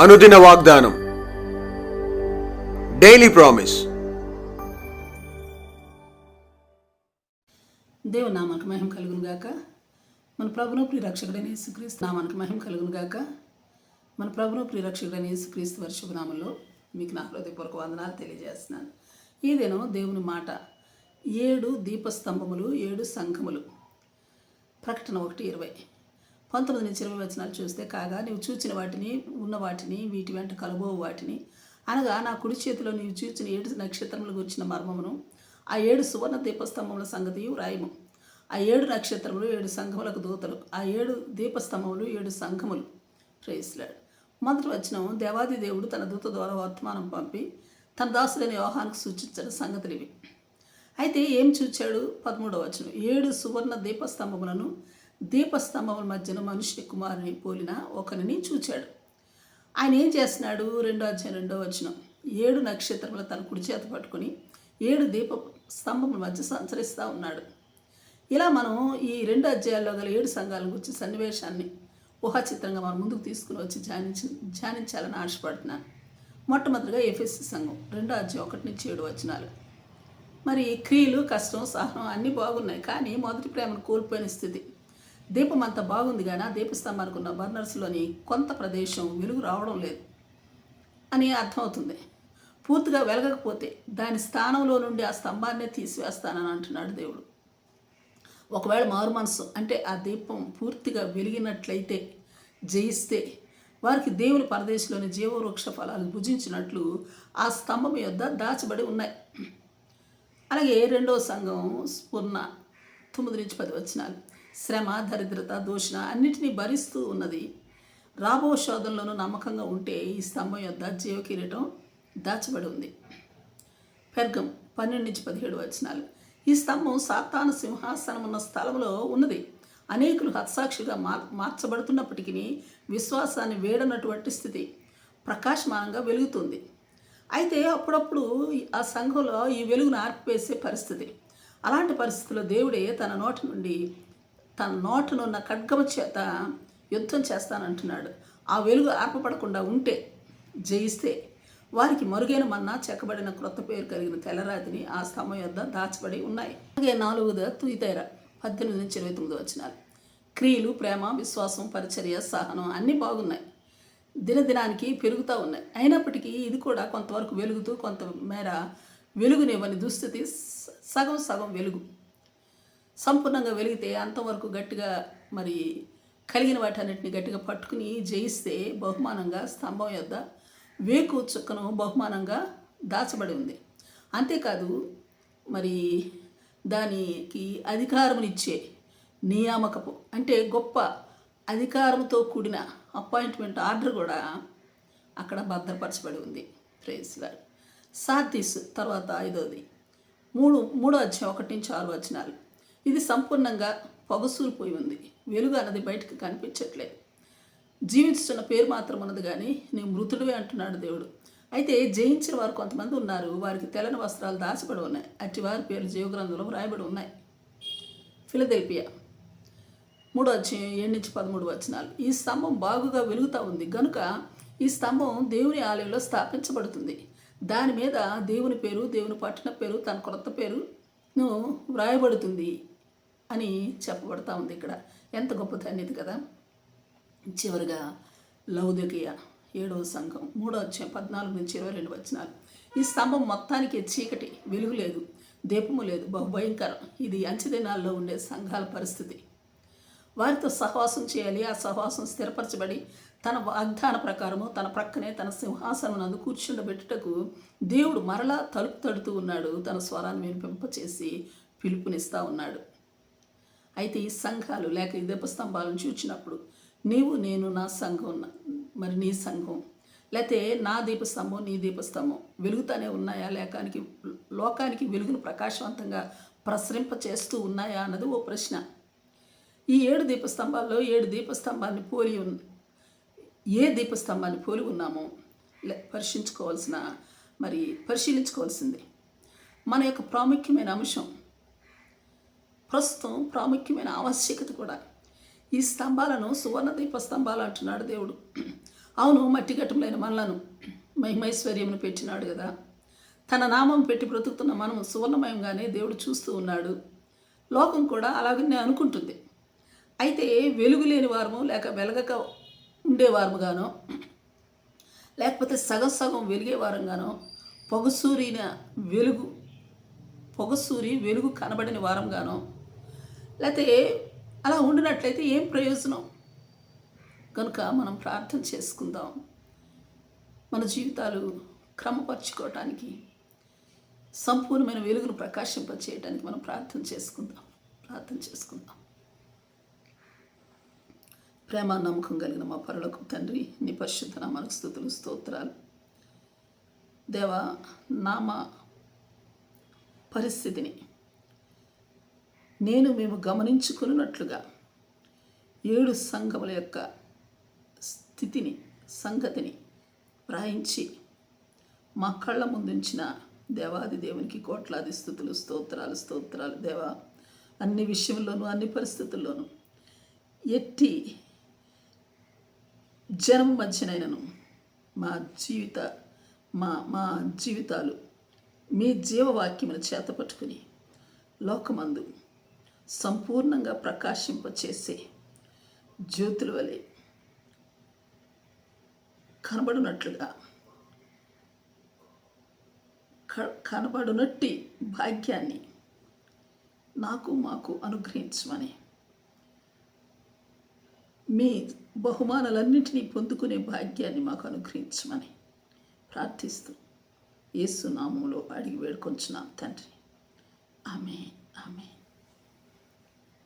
అనుదిన వాగ్దానం. Daily promise దేవుని నామానికి మహిమ కలుగును గాక. మన ప్రభును ప్రియరక్షకుడైన యేసుక్రీస్తు నామానికి మహిమ కలుగును గాక. మన ప్రభును ప్రియరక్షకుడైన యేసుక్రీస్తు వారి శుభనామంలో మీకు నా హృదయపూర్వక వందనాలు తెలియజేస్తున్నాను. ఈ దేవుని మాట ఏడు దీపస్తంభములు ఏడు సంఘములు. ప్రకటన ఒకటి ఇరవై. పంతొమ్మిది నుంచి ఇరవై వచనాలు చూస్తే కాగా నీవు చూచిన వాటిని ఉన్న వాటిని వీటి వెంట కలుబో వాటిని. అనగా నా కుడి చేతిలో నీవు చూచిన ఏడు నక్షత్రములు గురించిన మర్మమును ఆ ఏడు సువర్ణ దీపస్తంభముల సంగతి రాయము ఆ ఏడు నక్షత్రములు ఏడు సంఘములకు దూతలు ఆ ఏడు దీపస్తంభములు ఏడు సంఘములు. ప్రేస్లాడ్ మొదటి వచ్చిన దేవాది దేవుడు తన దూత ద్వారా వర్తమానం పంపి తన దాసులైన వ్యవహానికి సూచించిన సంగతులు ఇవి. అయితే ఏం చూచాడు? పదమూడవ వచనం ఏడు సువర్ణ దీపస్తంభములను దీపస్తంభముల మధ్యన మనుష్య కుమారుని పోలిన ఒకరిని చూచాడు. ఆయన ఏం చేస్తున్నాడు? రెండో అధ్యాయం రెండో వచనం. ఏడు నక్షత్రముల తన కుడి చేత పట్టుకొని ఏడు దీప స్తంభముల మధ్య సంచరిస్తూ ఉన్నాడు. ఇలా మనం ఈ రెండు అధ్యాయాల్లో గల ఏడు సంఘాల గురించి సన్నివేశాన్ని ఊహాచిత్రంగా మనం ముందుకు తీసుకుని వచ్చి ధ్యానించి ధ్యానించాలని ఆశపడుతున్నాను. మొట్టమొదటిగా ఎఫ్ఎస్సి సంఘం రెండో అధ్యాయం ఒకటి నుంచి ఏడు వచనాలు. మరి క్రియలు కష్టం సహనం అన్నీ బాగున్నాయి కానీ మొదటి ప్రేమను కోల్పోయిన స్థితి. దీపం అంత బాగుంది కానీ ఆ బర్నర్స్లోని కొంత ప్రదేశం వెలుగు రావడం లేదు అని అర్థమవుతుంది. పూర్తిగా వెలగకపోతే దాని స్థానంలో నుండి ఆ స్తంభాన్నే తీసివేస్తానని అంటున్నాడు దేవుడు. ఒకవేళ మారు మనసు అంటే ఆ దీపం పూర్తిగా వెలిగినట్లయితే జయిస్తే వారికి దేవుని పరదేశంలోని జీవవృక్ష ఫలాలు భుజించినట్లు ఆ స్తంభం యొద్ద దాచబడి ఉన్నాయి. అలాగే రెండవ సంఘం స్ఫుర్ణ తొమ్మిది నుంచి పది వచ్చినాలు శ్రమ దరిద్రత దూషణ అన్నిటినీ భరిస్తూ ఉన్నది. రాబో శోధనలోనూ నమ్మకంగా ఉంటే ఈ స్తంభం యొద్ద జీవ కిరీటం దాచబడి ఉంది. పెర్గం పన్నెండు నుంచి పదిహేడు వచనాలు. ఈ స్తంభం సాతాన సింహాసనం ఉన్న స్థలంలో ఉన్నది. అనేకులు హత్సాక్షిగా మార్ మార్చబడుతున్నప్పటికీ విశ్వాసాన్ని వేడనటువంటి స్థితి ప్రకాశమానంగా వెలుగుతుంది. అయితే అప్పుడప్పుడు ఆ సంఘంలో ఈ వెలుగును ఆర్పివేసే పరిస్థితి. అలాంటి పరిస్థితుల్లో దేవుడే తన నోటి నుండి తన నోటనున్న ఖడ్గము చేత యుద్ధం చేస్తానంటున్నాడు. ఆ వెలుగు ఆపపడకుండా ఉంటే జయిస్తే వారికి మరుగైన మన్నా చెక్కబడిన క్రొత్త పేరు కలిగిన తెల్లరాతిని ఆ స్తంభం యొద్ద దాచబడి ఉన్నాయి. అలాగే నాలుగుద తుయితైర పద్దెనిమిది నుంచి ఇరవై తొమ్మిది వచ్చినాలు క్రియలు ప్రేమ విశ్వాసం పరిచర్య సహనం అన్నీ బాగున్నాయి. దినదినానికి పెరుగుతూ ఉన్నాయి. అయినప్పటికీ ఇది కూడా కొంతవరకు వెలుగుతూ కొంత మేర వెలుగునివ్వని దుస్థితి స- సగం సగం వెలుగు. సంపూర్ణంగా వెలిగితే అంతవరకు గట్టిగా మరి కలిగిన వాటన్నిటిని గట్టిగా పట్టుకుని జయిస్తే బహుమానంగా స్తంభం యొద్ద వేకు చుక్కను బహుమానంగా దాచబడి ఉంది. అంతేకాదు మరి దానికి అధికారమునిచ్చే నియామకపు అంటే గొప్ప అధికారంతో కూడిన అపాయింట్మెంట్ ఆర్డర్ కూడా అక్కడ భద్రపరచబడి ఉంది. ప్రేస్ గారు. సాతీస్ తర్వాత ఐదోది. మూడు మూడో అధ్యాయం ఒకటి నుంచి ఆరు వచ్చినారు ఇది సంపూర్ణంగా పొగసూరిపోయి ఉంది. వెలుగు అన్నది బయటకు కనిపించట్లేదు జీవిస్తున్న పేరు మాత్రం ఉన్నది కానీ నేను మృతుడివే అంటున్నాడు దేవుడు. అయితే జయించిన వారు కొంతమంది ఉన్నారు. వారికి తెల్లని వస్త్రాలు దాచబడి ఉన్నాయి. అట్టి వారి పేరు జీవగ్రంథంలో వ్రాయబడి ఉన్నాయి. ఫిలదెల్పియా మూడో అధ్యాయం ఏడు నుంచి పదమూడు వచనాలు. ఈ స్తంభం బాగుగా వెలుగుతూ ఉంది. గనుక ఈ స్తంభం దేవుని ఆలయంలో స్థాపించబడుతుంది. దాని మీద దేవుని పేరు దేవుని పట్టణ పేరు తన కొత్త పేరును వ్రాయబడుతుంది. అని చెప్పబడతా ఉంది ఇక్కడ. ఎంత గొప్ప ధన్యత కదా. చివరిగా లౌదకీయ ఏడవ సంఘం మూడో అధ్యాయం పద్నాలుగు నుంచి ఇరవై రెండు వచ్చినాలు ఈ స్తంభం మొత్తానికి చీకటి వెలుగు లేదు దీపము లేదు బహుభయంకరం ఇది అంచెదినాల్లో ఉండే సంఘాల పరిస్థితి. వారితో సహవాసం చేయాలి. ఆ సహవాసం స్థిరపరచబడి తన వాగ్దాన ప్రకారము తన ప్రక్కనే తన సింహాసనం నందు కూర్చుండబెట్టుటకు దేవుడు మరలా తలుపు తడుతూ ఉన్నాడు. తన స్వరాన్ని వినిపింపచేసి పిలుపునిస్తూ ఉన్నాడు. అయితే ఈ సంఘాలు లేక ఈ దీపస్తంభాలను చూచినప్పుడు నీవు నేను నా సంఘం మరి నీ సంఘం. లేకపోతే నా దీపస్తంభం నీ దీపస్తంభం వెలుగుతానే ఉన్నాయా? లేకానికి లోకానికి వెలుగును ప్రకాశవంతంగా ప్రసరింప చేస్తూ ఉన్నాయా అన్నది ఓ ప్రశ్న. ఈ ఏడు దీపస్తంభాల్లో ఏడు దీపస్తంభాన్ని పోలి ఉన్న ఏ దీపస్తంభాన్ని పోలి ఉన్నామో లే పరిశీలించుకోవాల్సిన మరి పరిశీలించుకోవాల్సింది. మన యొక్క ప్రాముఖ్యమైన అంశం ప్రస్తుతం ప్రాముఖ్యమైన ఆవశ్యకత కూడా ఈ స్తంభాలను సువర్ణ దీప స్తంభాలు అంటున్నాడు దేవుడు. అవును మట్టి ఘటములైన మనలను మహిమైశ్వర్యమును పెట్టినాడు కదా. తన నామం పెట్టి బ్రతుకుతున్న మనం సువర్ణమయంగానే దేవుడు చూస్తూ ఉన్నాడు. లోకం కూడా అలాగనే అనుకుంటుంది. అయితే వెలుగు లేని వారము లేక వెలగక ఉండేవారముగానో లేకపోతే సగం సగం వెలిగేవారంగానో పొగసూరిన వెలుగు పొగసూరి వెలుగు కనబడిన వారంగానో లేకపోతే అలా ఉండినట్లయితే ఏం ప్రయోజనం? కనుక మనం ప్రార్థన చేసుకుందాం. మన జీవితాలు క్రమపరచుకోవటానికి సంపూర్ణమైన వెలుగును ప్రకాశింపచేయడానికి మనం ప్రార్థన చేసుకుందాం. ప్రార్థన చేసుకుందాం. ప్రేమ నమ్మకం కలిగిన మా పరులకు తండ్రి నీ పరిశుద్ధ నామానికి స్థుతులు స్తోత్రాలు. దేవ నామ పరిస్థితిని నేను మేము గమనించుకున్నట్లుగా ఏడు సంఘముల యొక్క స్థితిని సంగతిని వ్రాయించి మా కళ్ళ ముందుంచిన దేవాది దేవునికి కోట్లాది స్థుతులు స్తోత్రాలు స్తోత్రాలు. దేవా అన్ని విషయంలోనూ అన్ని పరిస్థితుల్లోనూ ఎట్టి జనం మధ్యనైనను మా జీవిత మా మా జీవితాలు మీ జీవవాక్యమును చేతపట్టుకుని లోకమందు సంపూర్ణంగా ప్రకాశింపచేసే జ్యోతుల వలె కనబడినట్లుగా క- కనబడునట్టి భాగ్యాన్ని నాకు మాకు అనుగ్రహించమని మీ బహుమానాలన్నింటినీ పొందుకునే భాగ్యాన్ని మాకు అనుగ్రహించమని ప్రార్థిస్తూ యేసు నామంలో అడిగి వేడుకొంచున్నాం తండ్రి. ఆమె ఆమె